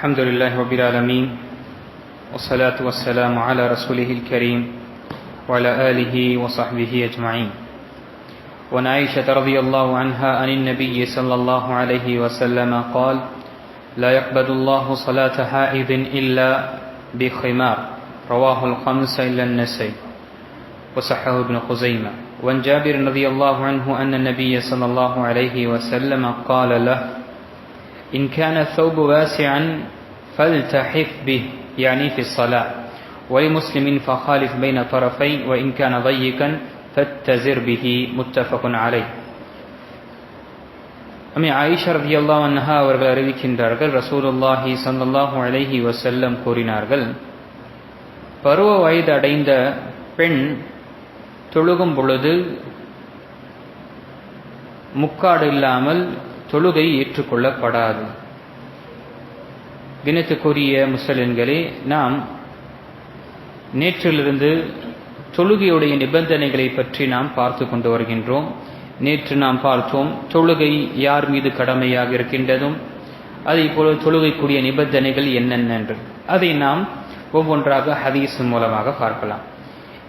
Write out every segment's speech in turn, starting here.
الحمد لله رب العالمين والصلاة والسلام على رسوله الكريم وعلى آله وصحبه أجمعين. وعن عائشة رضي الله عنها عن النبي صلى الله عليه وسلم قال لا يقبل الله صلاة حائض إلا بخمار. رواه الخمس إلا النسي وصححه ابن خزيمة. وعن جابر رضي الله عنه أن النبي صلى الله عليه وسلم قال له إن كان الثوب واسعا فالتحف به يعني في الصلاة ولمسلم فخالف بين طرفين وإن كان ضيقا فاتزر به متفق عليه அம்மி ஆயிஷா ரதியல்லா அன்ஹா அவர்கள் அறிவிக்கின்றார்கள் ரசூலுல்லாஹி சல்லல்லாஹு அலைஹி வசல்லம் கூறினார்கள் பருவ வயது அடைந்த பெண் தொழுகும் பொழுது முக்காடு இல்லாமல் தொழுகை ஏற்றுக்கொள்ளப்படாது. தினத்துக்குரிய முஸ்லிம்களே நாம் நேற்றிலிருந்து தொழுகையுடைய நிபந்தனைகளை பற்றி நாம் பார்த்து கொண்டு வருகின்றோம். நேற்று நாம் பார்த்தோம் தொழுகை யார் மீது கடமையாக இருக்கின்றதும் அதே போல தொழுகைக்குரிய நிபந்தனைகள் என்னென்ன என்று அதை நாம் ஒவ்வொன்றாக ஹதீஸ் மூலமாக பார்க்கலாம்.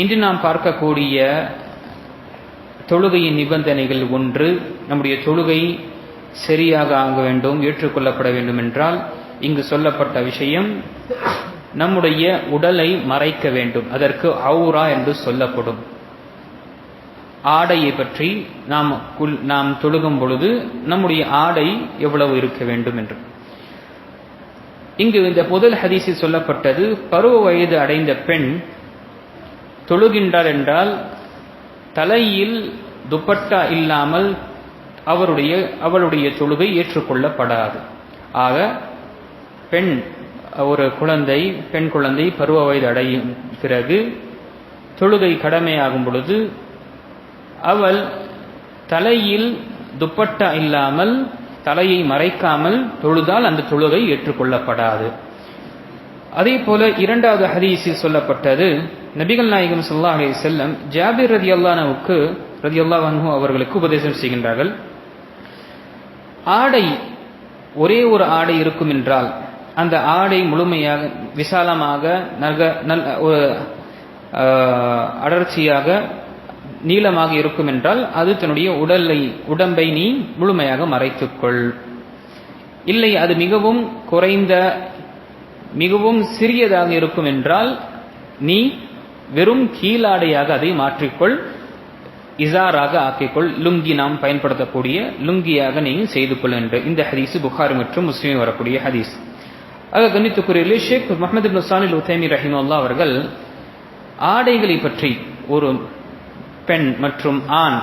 இன்று நாம் பார்க்கக்கூடிய தொழுகையின் நிபந்தனைகள் ஒன்று நம்முடைய தொழுகை சரியாக ஆக வேண்டும் ஏற்றுக்கொள்ளப்பட வேண்டும் என்றால் இங்கு சொல்லப்பட்ட விஷயம் நம்முடைய உடலை மறைக்க வேண்டும். அதற்கு அவுரா என்று சொல்லப்படும். ஆடையை பற்றி நாம் நாம் தொழுகும் பொழுது நம்முடைய ஆடை எவ்வளவு இருக்க வேண்டும் என்று. இங்கு இந்த முதல் ஹதீஸில் சொல்லப்பட்டது பருவ வயது அடைந்த பெண் தொழுகின்றார் என்றால் தலையில் துப்பட்டா இல்லாமல் அவருடைய அவளுடைய தொழுகை ஏற்றுக்கொள்ளப்படாது. ஆக பெண் ஒரு குழந்தை பெண் குழந்தை பருவ வயது அடையும் பிறகு தொழுகை கடமையாகும் பொழுது அவள் தலையில் துப்பட்டா இல்லாமல் தலையை மறைக்காமல் தொழுதால் அந்த தொழுகை ஏற்றுக்கொள்ளப்படாது. அதே போல இரண்டாவது ஹதீஸில் சொல்லப்பட்டது நபிகள் நாயகம் சொல்லா அலி செல்லம் ஜாபிர் ரதி அல்லானவுக்கு ரதி அல்லாஹ் அவர்களுக்கு உபதேசம் செய்கின்றார்கள். ஆடை ஒரே ஒரு ஆடை இருக்கும் என்றால் அந்த ஆடை முழுமையாக விசாலமாக நக நல் ஒரு அடர்ச்சியாக நீளமாக இருக்கும் என்றால் அது தன்னுடைய உடலை உடம்பை நீ முழுமையாக மறைத்துக்கொள். இல்லை அது மிகவும் குறைந்த மிகவும் சிறியதாக இருக்கும் என்றால் நீ வெறும் கீழாடையாக அதை மாற்றிக்கொள். இசாராக ஆக்கிக்கொள் லுங்கி நாம் பயன்படுத்தக்கூடிய லுங்கியாக நீங்கள் செய்து கொள் என்று. இந்த ஹதீஸ் புகார் மற்றும் முஸ்லீம் வரக்கூடிய ஹதீஸ். ஆக கணித்துக்குரிய ஷேக் முகமது இப்னு சானில் உத்தேமி ரஹிமுல்லா அவர்கள் ஆடைகளை பற்றி ஒரு பெண் மற்றும் ஆண்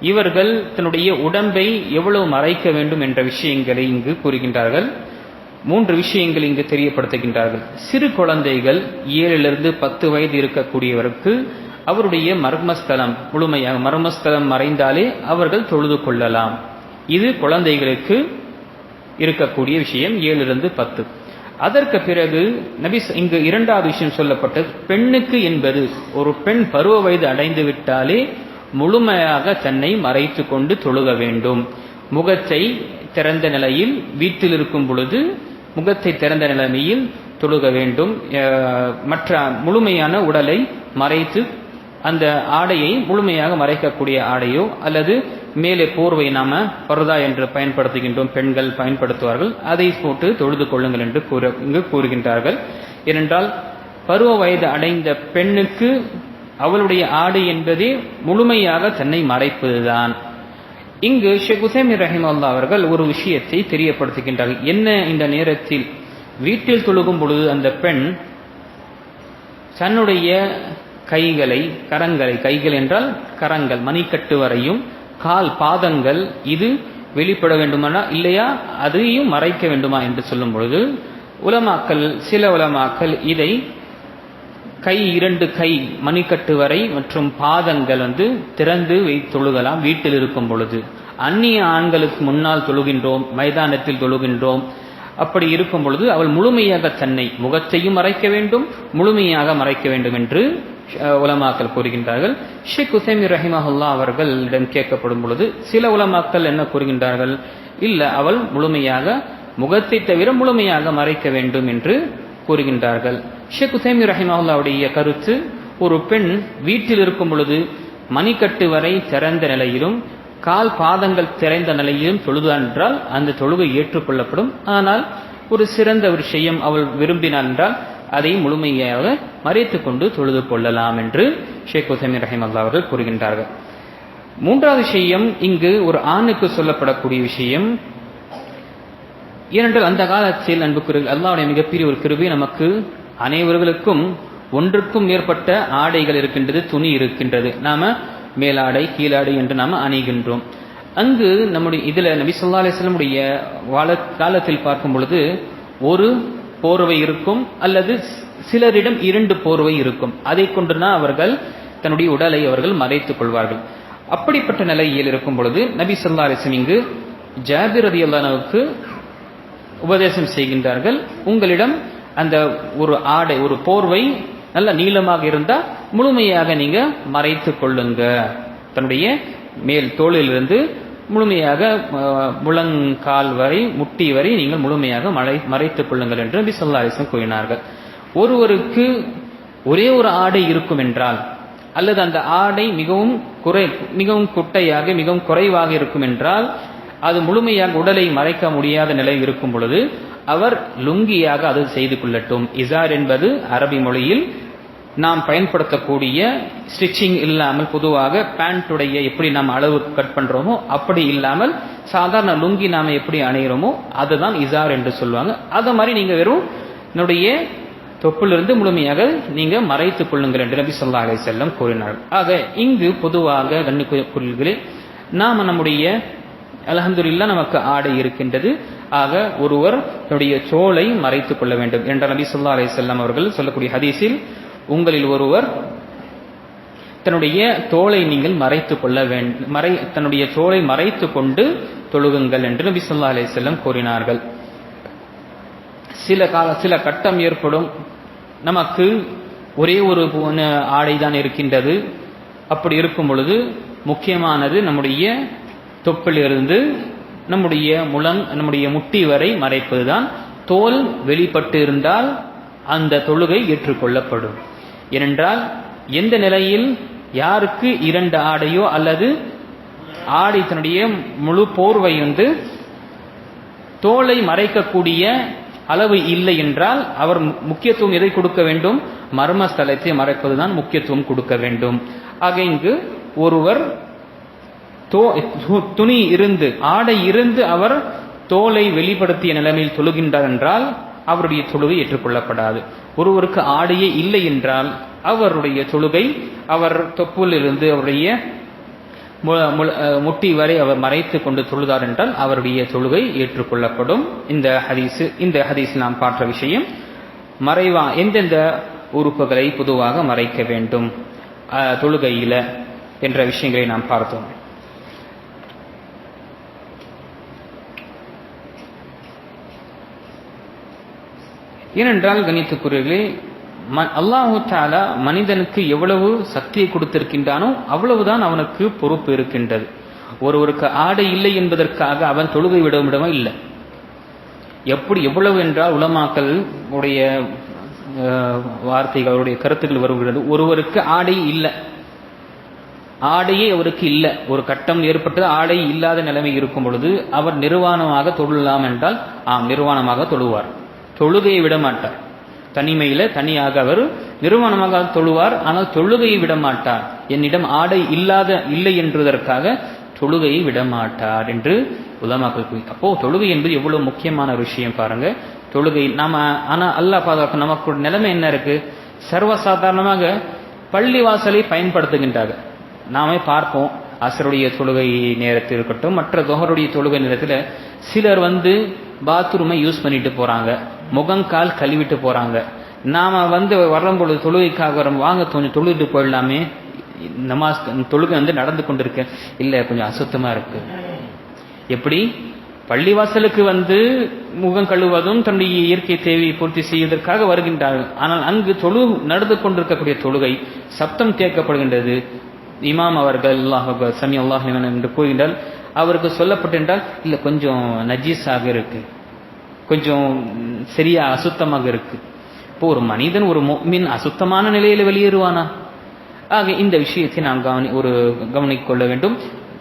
இவர்கள் தன்னுடைய உடம்பை எவ்வளவு மறைக்க வேண்டும் என்ற விஷயங்களை இங்கு கூறுகின்றார்கள். மூன்று விஷயங்கள் இங்கு தெரியப்படுத்துகின்றார்கள். சிறு குழந்தைகள் ஏழிலிருந்து பத்து வயது இருக்கக்கூடியவருக்கு அவருடைய மர்மஸ்தலம் முழுமையாக மர்மஸ்தலம் மறைந்தாலே அவர்கள் தொழுது கொள்ளலாம். இது குழந்தைகளுக்கு இருக்கக்கூடிய விஷயம் ஏழிலிருந்து பத்து. அதற்கு பிறகு நபி இங்கு இரண்டாவது விஷயம் சொல்லப்பட்டது பெண்ணுக்கு என்பது ஒரு பெண் பருவ வயது அடைந்து விட்டாலே முழுமையாக தன்னை மறைத்து கொண்டு தொழுக வேண்டும். முகத்தை திறந்த நிலையில் வீட்டில் இருக்கும் பொழுது முகத்தை திறந்த நிலைமையில் தொழுக வேண்டும். மற்ற முழுமையான உடலை மறைத்து அந்த ஆடையை முழுமையாக மறைக்கக்கூடிய ஆடையோ அல்லது மேலே போர்வை நாம பருதா என்று பயன்படுத்துகின்றோம் பெண்கள் பயன்படுத்துவார்கள் அதை போட்டு தொழுது கொள்ளுங்கள் என்று கூற இங்கு கூறுகின்றார்கள். ஏனென்றால் பருவ வயது அடைந்த பெண்ணுக்கு அவளுடைய ஆடை என்பதே முழுமையாக தன்னை மறைப்பதுதான். இங்கு ஷேக் உசேமி ரஹிமல்லா அவர்கள் ஒரு விஷயத்தை தெரியப்படுத்துகின்றார்கள். என்ன இந்த நேரத்தில் வீட்டில் தொழுகும் பொழுது அந்த பெண் தன்னுடைய கைகளை கரங்களை கைகள் என்றால் கரங்கள் மணிக்கட்டு வரையும் கால் பாதங்கள் இது வெளிப்பட வேண்டுமானா இல்லையா? அதையும் மறைக்க வேண்டுமா என்று சொல்லும் பொழுது உலமாக்கல் சில உலமாக்கல் இதை கை இரண்டு கை மணிக்கட்டு வரை மற்றும் பாதங்கள் வந்து திறந்து தொழுகலாம் வீட்டில் இருக்கும் பொழுது. அந்நிய ஆண்களுக்கு முன்னால் தொழுகின்றோம் மைதானத்தில் தொழுகின்றோம். அப்படி இருக்கும் பொழுது அவள் முழுமையாக தன்னை முகத்தையும் மறைக்க வேண்டும் முழுமையாக மறைக்க வேண்டும் என்று உலமாக்கள் கூறுகின்றார்கள். ஷேக் உசைமி ரஹிமஹுல்லா அவர்களிடம் கேட்கப்படும் பொழுது சில உலமாக்கள் என்ன கூறுகின்றார்கள்? இல்ல அவள் முழுமையாக முகத்தை தவிர முழுமையாக மறைக்க வேண்டும் என்று கூறுகின்றார்கள். ஷேக் உசைமி ரஹிமஹுல்லாவுடைய கருத்து ஒரு பெண் வீட்டில் இருக்கும் பொழுது மணிக்கட்டு வரை திறந்த நிலையிலும் கால் பாதங்கள் திறந்த நிலையிலும் தொழுதாள் என்றால் அந்த தொழுகை ஏற்றுக்கொள்ளப்படும். ஆனால் ஒரு சிறந்த விஷயம் அவள் விரும்பினாள் என்றால் அதை முழுமையாக மறைத்து கொண்டு தொழுது கொள்ளலாம் என்று ஷேக் உசைமி ரஹிமல்லா அவர்கள் கூறுகின்றார்கள். மூன்றாவது விஷயம் இங்கு ஒரு ஆணுக்கு சொல்லப்படக்கூடிய விஷயம். ஏனென்றால் அந்த காலத்தில் அன்புக்குரிய அல்லாவுடைய மிகப்பெரிய ஒரு கிருபை நமக்கு அனைவர்களுக்கும் ஒன்றுக்கும் மேற்பட்ட ஆடைகள் இருக்கின்றது துணி இருக்கின்றது. நாம மேலாடை கீழாடை என்று நாம அணிகின்றோம். அங்கு நம்முடைய இதுல நபி சொல்லா அலிஸ்லமுடைய வாழ காலத்தில் பார்க்கும் பொழுது ஒரு போர்வை இருக்கும் அல்லது சிலரிடம் இரண்டு போர்வை இருக்கும். அதை கொண்டுதான் அவர்கள் தன்னுடைய உடலை அவர்கள் மறைத்துக் கொள்வார்கள். அப்படிப்பட்ட நிலையில் இருக்கும் பொழுது நபி சொல்லா அலிஸ்லம் இங்கு ஜாபிர் அதி அல்லானவுக்கு உபதேசம் செய்கின்றார்கள். உங்களிடம் அந்த ஒரு ஆடை ஒரு போர்வை நல்ல நீளமாக இருந்தால் முழுமையாக நீங்க மறைத்து கொள்ளுங்க. தன்னுடைய மேல் தோளிலிருந்து முழுமையாக முழங்கால் வரை முட்டி வரை நீங்கள் முழுமையாக மறை மறைத்துக் கொள்ளுங்கள் என்று நபி சொல்லா அலிஸ்லம் கூறினார்கள். ஒருவருக்கு ஒரே ஒரு ஆடை இருக்கும் என்றால் அல்லது அந்த ஆடை மிகவும் குறை மிகவும் குட்டையாக மிகவும் குறைவாக இருக்கும் என்றால் அது முழுமையாக உடலை மறைக்க முடியாத நிலை இருக்கும் பொழுது அவர் லுங்கியாக அது செய்து கொள்ளட்டும். இசார் என்பது அரபி மொழியில் நாம் பயன்படுத்தக்கூடிய ஸ்டிச்சிங் இல்லாமல் பொதுவாக பேண்ட்டுடைய எப்படி நாம் அளவு கட் பண்ணுறோமோ அப்படி இல்லாமல் சாதாரண லுங்கி நாம் எப்படி அணைகிறோமோ அதுதான் இசார் என்று சொல்லுவாங்க. அதை மாதிரி நீங்கள் வெறும் என்னுடைய தொப்பிலிருந்து முழுமையாக நீங்கள் மறைத்துக் கொள்ளுங்கள் என்று நபி சொல்லா அலை செல்லம் கூறினார். ஆக இங்கு பொதுவாக கண்ணுக்குறிகளே நாம் நம்முடைய அலஹந்துல்லா நமக்கு ஆடை இருக்கின்றது. ஆக ஒருவர் தன்னுடைய சோலை மறைத்துக் கொள்ள வேண்டும் என்ற நபி சொல்லா அலை செல்லம் அவர்கள் சொல்லக்கூடிய ஹதீஸில் உங்களில் ஒருவர் தன்னுடைய தோலை நீங்கள் மறைத்து கொள்ள வேண்டும் மறை தன்னுடைய தோலை மறைத்து கொண்டு தொழுகுங்கள் என்று நபி சொல்லா அலி செல்லம் கூறினார்கள். சில கால சில கட்டம் ஏற்படும். நமக்கு ஒரே ஒரு ஆடை தான் இருக்கின்றது. அப்படி இருக்கும் பொழுது முக்கியமானது நம்முடைய தொப்பிலிருந்து நம்முடைய முழங் நம்முடைய முட்டி வரை மறைப்பதுதான். தோல் வெளிப்பட்டு இருந்தால் அந்த தொழுகை ஏற்றுக்கொள்ளப்படும். ஏனென்றால் எந்த நிலையில் யாருக்கு இரண்டு ஆடையோ அல்லது ஆடை தன்னுடைய முழு போர்வை வந்து தோலை மறைக்கக்கூடிய அளவு இல்லை என்றால் அவர் முக்கியத்துவம் எதை கொடுக்க வேண்டும்? மர்மஸ்தலத்தை மறைப்பதுதான் முக்கியத்துவம் கொடுக்க வேண்டும். ஆக இங்கு ஒருவர் துணி இருந்து ஆடை இருந்து அவர் தோலை வெளிப்படுத்திய நிலைமையில் தொழுகின்றார் என்றால் அவருடைய தொழுகை ஏற்றுக்கொள்ளப்படாது. ஒருவருக்கு ஆடையே இல்லை என்றால் அவருடைய தொழுகை அவர் தொப்புள் இருந்து அவருடைய முட்டி வரை அவர் மறைத்து கொண்டு தொழுதார் என்றால் அவருடைய தொழுகை ஏற்றுக்கொள்ளப்படும். இந்த ஹதீஸு இந்த ஹதீஸ் நாம் பார்த்த விஷயம் மறைவா எந்தெந்த உறுப்புகளை பொதுவாக மறைக்க வேண்டும்? தொழுகையில் என்ற விஷயங்களை நாம் பார்த்தோம். ஏனென்றால் கணித்துக்குரியர்களே அல்லாஹு தாலா மனிதனுக்கு எவ்வளவு சக்தியை கொடுத்திருக்கின்றானோ அவ்வளவுதான் அவனுக்கு பொறுப்பு இருக்கின்றது. ஒருவருக்கு ஆடை இல்லை என்பதற்காக அவன் தொழுகை விட இல்லை. எப்படி எவ்வளவு என்றால் உலமாக்கள் உடைய வார்த்தைகள் அவருடைய கருத்துக்கள் வருகிறது. ஒருவருக்கு ஆடை இல்லை. ஆடையே அவருக்கு இல்லை. ஒரு கட்டம் ஏற்பட்டு ஆடை இல்லாத நிலைமை இருக்கும் பொழுது அவர் நிர்வாணமாக தொழலாம் என்றால் ஆம் நிர்வாணமாக தொழுவார். தொழுகையை விட மாட்டார். தனிமையில தனியாக அவர் நிறுவனமாக தொழுவார் ஆனால் தொழுகையை விடமாட்டார் என்னிடம் ஆடை இல்லாத இல்லை என்றதற்காக தொழுகையை விடமாட்டார் என்று உலமாக்கள் கூறி அப்போ தொழுகை என்பது எவ்வளவு முக்கியமான விஷயம் பாருங்க. தொழுகை நாம ஆனா அல்லாஹ் பாதுகாக்க நமக்கு நிலைமை என்ன இருக்கு? சர்வசாதாரணமாக பள்ளி வாசலை பயன்படுத்துகின்றார்கள். நாமே பார்ப்போம். அசருடைய தொழுகை நேரத்தில் இருக்கட்டும் மற்ற தொகருடைய தொழுகை நேரத்தில் சிலர் வந்து பாத்ரூமை யூஸ் பண்ணிட்டு போறாங்க. முகங்கால் கழுவிட்டு போகிறாங்க நாம் வந்து வரும்பொழுது தொழுகைக்காக வரும் வாங்க கொஞ்சம் தொழுகிட்டு போயிடலாமே. நமாஸ் தொழுகை வந்து நடந்து கொண்டிருக்க இல்லை கொஞ்சம் அசுத்தமாக இருக்கு. எப்படி? பள்ளிவாசலுக்கு வந்து முகம் கழுவதும் தன்னுடைய இயற்கை தேவையை பூர்த்தி செய்வதற்காக வருகின்றார்கள். ஆனால் அங்கு தொழு நடந்து கொண்டிருக்கக்கூடிய தொழுகை சப்தம் கேட்கப்படுகின்றது. இமாம் அவர்கள் அல்லாஹ் சமி அல்லாஹ் என்று கூறுகின்றால் அவருக்கு சொல்லப்பட்டிருந்தால் இல்லை கொஞ்சம் நஜீஸாக இருக்குது கொஞ்சம் சரியா அசுத்தமாக இருக்கு. இப்போ ஒரு மனிதன் ஒரு மின் அசுத்தமான நிலையில வெளியேறுவானா? ஆக இந்த விஷயத்தை நாம் கவனி ஒரு கவனிக்கொள்ள வேண்டும்.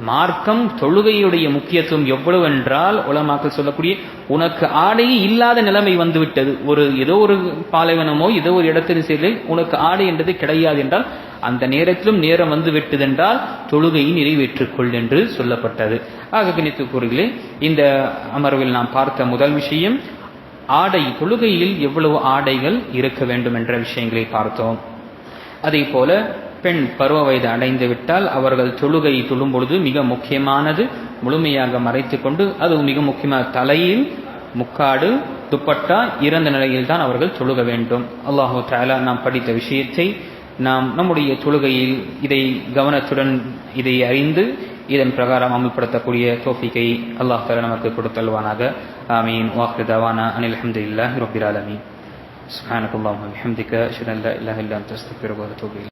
மார்க்கம் தொழுகையுடைய முக்கியத்துவம் எவ்வளவு என்றால் உலமாக்கள் சொல்லக்கூடிய உனக்கு ஆடையே இல்லாத நிலைமை வந்துவிட்டது. ஒரு ஏதோ ஒரு பாலைவனமோ ஏதோ ஒரு இடத்தின் செயலில் உனக்கு ஆடை என்றது கிடையாது என்றால் அந்த நேரத்திலும் நேரம் வந்து விட்டதென்றால் தொழுகையை நிறைவேற்றுக்கொள் என்று சொல்லப்பட்டது. ஆக கணித்து கூறுகளே இந்த அமர்வில் நாம் பார்த்த முதல் விஷயம் ஆடை தொழுகையில் எவ்வளவு ஆடைகள் இருக்க வேண்டும் என்ற விஷயங்களை பார்த்தோம். அதே போல பெண் பருவ வயது அடைந்து விட்டால் அவர்கள் தொழுகை தொழும் பொழுது மிக முக்கியமானது முழுமையாக மறைத்து கொண்டு அது மிக முக்கியமான தலையில் முக்காடு துப்பட்டா இறந்த நிலையில் தான் அவர்கள் தொழுக வேண்டும். அல்லாஹு தாலா நாம் படித்த விஷயத்தை நாம் நம்முடைய தொழுகையில் இதை கவனத்துடன் இதை அறிந்து இதன் பிரகாரம் அமல்படுத்தக்கூடிய தோஃபிக்கை அல்லாஹ் தாலா நமக்கு கொடுத்தல்வானாக ஆமீன் வாக்கு தவானா அனில் அஹமதுல்லாஹி ரபில் ஆலமீன் سبحانك اللهم وبحمدك اشهد ان لا اله الا انت استغفرك واتوب اليك